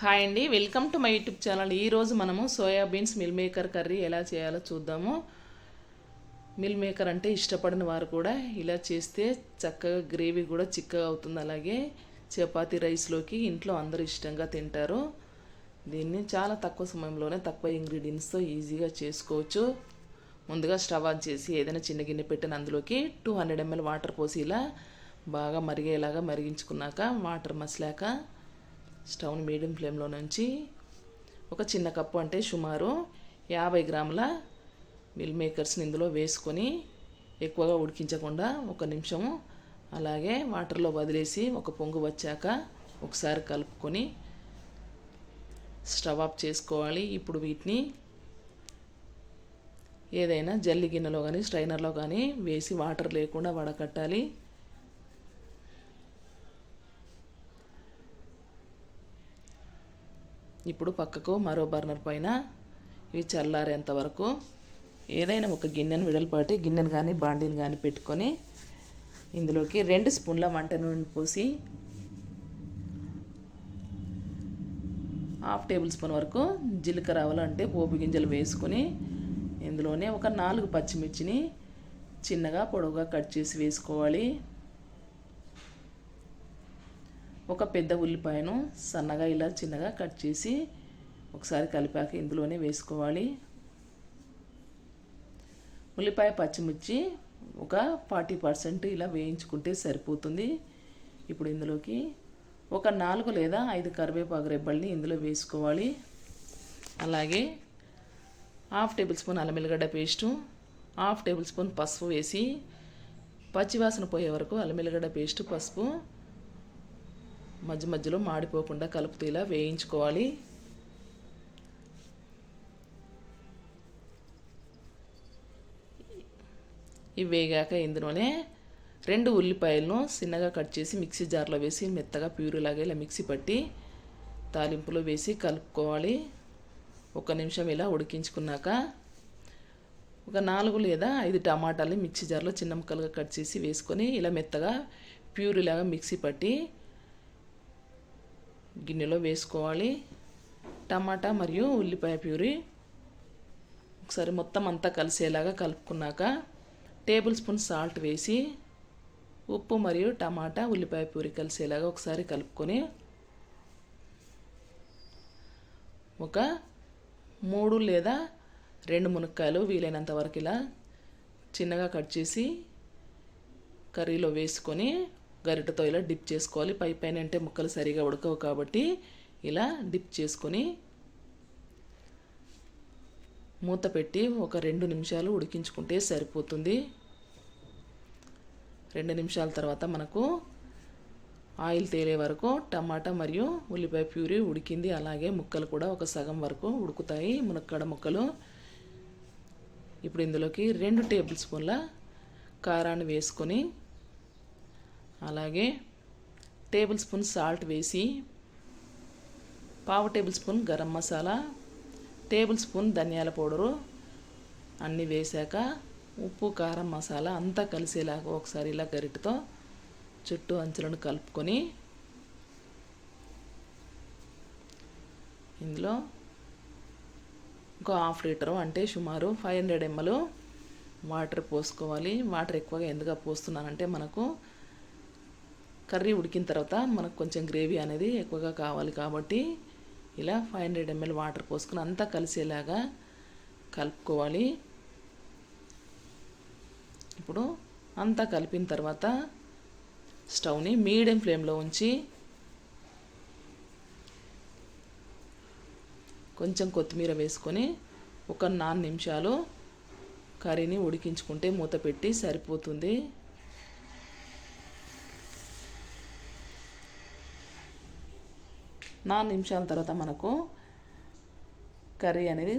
Hi అండి. Welcome to my YouTube channel. ఈరోజు మనము సోయాబీన్స్ మిల్ మేకర్ కర్రీ ఎలా చేయాలో చూద్దాము. మిల్ మేకర్ అంటే ఇష్టపడిన వారు కూడా ఇలా చేస్తే చక్కగా గ్రేవీ కూడా చిక్కగా అవుతుంది. అలాగే చపాతి రైస్లోకి ఇంట్లో అందరూ ఇష్టంగా తింటారు. దీన్ని చాలా తక్కువ సమయంలోనే తక్కువ ఇంగ్రీడియంట్స్తో ఈజీగా చేసుకోవచ్చు. ముందుగా స్టవ్ ఆన్ చేసి ఏదైనా చిన్న గిన్నె పెట్టిన అందులోకి టూ హండ్రెడ్ ఎంఎల్ వాటర్ పోసి ఇలా బాగా మరిగేలాగా మరిగించుకున్నాక వాటర్ మసిలాక స్టవ్ని మీడియం ఫ్లేమ్లో నుంచి ఒక చిన్న కప్పు అంటే సుమారు యాభై గ్రాముల మిల్ మేకర్స్ని ఇందులో వేసుకొని ఎక్కువగా ఉడికించకుండా ఒక నిమిషము అలాగే వాటర్లో వదిలేసి ఒక పొంగు వచ్చాక ఒకసారి కలుపుకొని స్టవ్ ఆఫ్ చేసుకోవాలి. ఇప్పుడు వీటిని ఏదైనా జల్లి గిన్నెలో కానీ స్ట్రైనర్లో కానీ వేసి వాటర్ లేకుండా వడకట్టాలి. ఇప్పుడు పక్కకు మరో బర్నర్ పైన ఇవి చల్లారేంత వరకు ఏదైనా ఒక గిన్నెను విడలపాటి గిన్నెను కానీ బాండీని కానీ పెట్టుకొని ఇందులోకి రెండు స్పూన్ల వంట నూనె పోసి హాఫ్ టేబుల్ స్పూన్ వరకు జీలకర్ర ఆవాలు అంటే పోపు గింజలు వేసుకొని ఇందులోనే ఒక నాలుగు పచ్చిమిర్చిని చిన్నగా పొడవుగా కట్ చేసి వేసుకోవాలి. ఒక పెద్ద ఉల్లిపాయను సన్నగా ఇలా చిన్నగా కట్ చేసి ఒకసారి కలిపాక ఇందులోనే వేసుకోవాలి. ఉల్లిపాయ పచ్చిమిర్చి ఒక ఫార్టీ పర్సెంట్ ఇలా వేయించుకుంటే సరిపోతుంది. ఇప్పుడు ఇందులోకి ఒక నాలుగు లేదా ఐదు కరివేపాకు రెబ్బల్ని ఇందులో వేసుకోవాలి. అలాగే హాఫ్ టేబుల్ స్పూన్ అల్లం ఎల్లిగడ్డ పేస్టు హాఫ్ టేబుల్ స్పూన్ పసుపు వేసి పచ్చివాసన పోయే వరకు అల్లం ఎల్లిగడ్డ పేస్టు పసుపు మధ్య మధ్యలో మాడిపోకుండా కలుపుతూ ఇలా వేయించుకోవాలి. ఇవి వేగాక ఇందులోనే రెండు ఉల్లిపాయలను చిన్నగా కట్ చేసి మిక్సీ జార్లో వేసి మెత్తగా ప్యూరీలాగా ఇలా మిక్సీ పట్టి తాలింపులో వేసి కలుపుకోవాలి. ఒక నిమిషం ఇలా ఉడికించుకున్నాక ఒక నాలుగు లేదా ఐదు టమాటాలు మిక్సీ జార్లో చిన్న ముక్కలుగా కట్ చేసి వేసుకొని ఇలా మెత్తగా ప్యూరీలాగా మిక్సీ పట్టి గిన్నెలో వేసుకోవాలి. టమాటా మరియు ఉల్లిపాయ ప్యూరీ ఒకసారి మొత్తం అంతా కలిసేలాగా కలుపుకున్నాక టేబుల్ స్పూన్ సాల్ట్ వేసి ఉప్పు మరియు టమాటా ఉల్లిపాయ ప్యూరీ కలిసేలాగా ఒకసారి కలుపుకొని ఒక మూడు లేదా రెండు మునక్కాయలు వీలైనంత వరకు ఇలా చిన్నగా కట్ చేసి కర్రీలో వేసుకొని గరిటతో ఇలా డిప్ చేసుకోవాలి. పై పైన అంటే ముక్కలు సరిగా ఉడకవు కాబట్టి ఇలా డిప్ చేసుకొని మూత పెట్టి ఒక రెండు నిమిషాలు ఉడికించుకుంటే సరిపోతుంది. రెండు నిమిషాల తర్వాత మనకు ఆయిల్ తేలే వరకు టమాటా మరియు ఉల్లిపాయ ప్యూరీ ఉడికింది. అలాగే ముక్కలు కూడా ఒక సగం వరకు ఉడుకుతాయి. మునక్కడ ముక్కలు. ఇప్పుడు ఇందులోకి రెండు టేబుల్ స్పూన్ల కారాన్ని వేసుకొని అలాగే టేబుల్ స్పూన్ సాల్ట్ వేసి పావు table spoon garam masala table spoon ధనియాల పౌడరు అన్నీ వేశాక ఉప్పు కారం మసాలా అంతా కలిసేలాగా ఒకసారి ఇలా గరిటతో చుట్టూ అంచులను కలుపుకొని ఇందులో ఒక హాఫ్ లీటరు అంటే సుమారు ఫైవ్ హండ్రెడ్ ఎంఎల్ వాటర్ పోసుకోవాలి. వాటర్ ఎక్కువగా ఎందుకు పోస్తున్నానంటే మనకు కర్రీ ఉడికిన తర్వాత మనకు కొంచెం గ్రేవీ అనేది ఎక్కువగా కావాలి కాబట్టి ఇలా ఫైవ్ హండ్రెడ్ ఎంఎల్ వాటర్ పోసుకుని అంతా కలిసేలాగా కలుపుకోవాలి. ఇప్పుడు అంతా కలిపిన తర్వాత స్టవ్ని మీడియం ఫ్లేమ్లో ఉంచి కొంచెం కొత్తిమీర వేసుకొని ఒక నాలుగు నిమిషాలు కర్రీని ఉడికించుకుంటే మూత పెట్టి సరిపోతుంది. నాలుగు నిమిషాల తర్వాత మనకు కర్రీ అనేది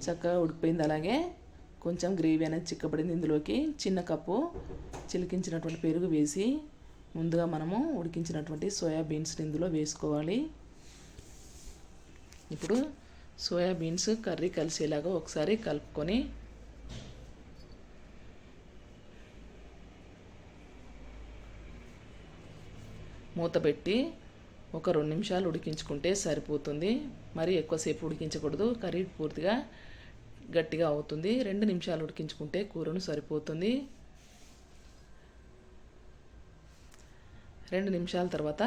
చక్కగా ఉడికిపోయింది. అలాగే కొంచెం గ్రేవీ అనేది చిక్కబడింది ఇందులోకి. చిన్న కప్పు చిలికించినటువంటి పెరుగు వేసి ముందుగా మనము ఉడికించినటువంటి సోయాబీన్స్ని ఇందులో వేసుకోవాలి. ఇప్పుడు సోయాబీన్స్ కర్రీ కలిసేలాగా ఒకసారి కలుపుకొని మూత పెట్టి ఒక రెండు నిమిషాలు ఉడికించుకుంటే సరిపోతుంది. మరి ఎక్కువసేపు ఉడికించకూడదు. కర్రీ పూర్తిగా గట్టిగా అవుతుంది. రెండు నిమిషాలు ఉడికించుకుంటే కూరను సరిపోతుంది. రెండు నిమిషాల తర్వాత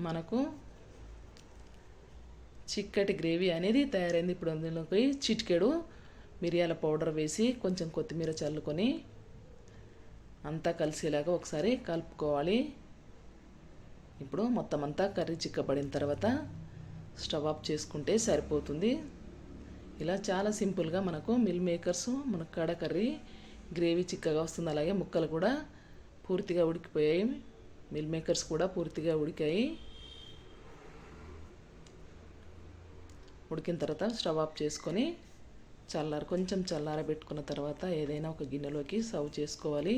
మనకు చిక్కటి గ్రేవీ అనేది తయారైంది. ఇప్పుడు అందులోకి చిటికెడు మిరియాల పౌడర్ వేసి కొంచెం కొత్తిమీర చల్లుకొని అంతా కలిసేలాగా ఒకసారి కలుపుకోవాలి. ఇప్పుడు మొత్తం అంతా కర్రీ చిక్కబడిన తర్వాత స్టవ్ ఆఫ్ చేసుకుంటే సరిపోతుంది. ఇలా చాలా సింపుల్గా మనకు మిల్ మేకర్స్ మన కడ కర్రీ గ్రేవీ చిక్కగా వస్తుంది. అలాగే ముక్కలు కూడా పూర్తిగా ఉడికిపోయాయి. మిల్ మేకర్స్ కూడా పూర్తిగా ఉడికాయి. ఉడికిన తర్వాత స్టవ్ ఆఫ్ చేసుకొని చల్లార కొంచెం చల్లారబెట్టుకున్న తర్వాత ఏదైనా ఒక గిన్నెలోకి సర్వ్ చేసుకోవాలి.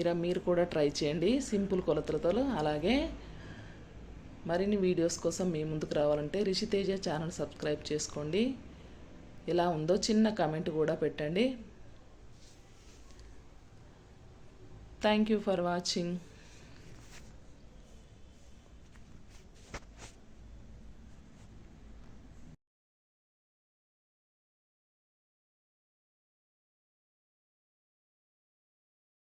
ఇలా మీరు కూడా ట్రై చేయండి. సింపుల్ కొలతలతో అలాగే మరిన్ని వీడియోస్ కోసం మీ ముందుకు రావాలంటే రిషితేజ ఛానల్ సబ్స్క్రైబ్ చేసుకోండి. ఎలా ఉందో చిన్న కామెంట్ కూడా పెట్టండి. Thank you for watching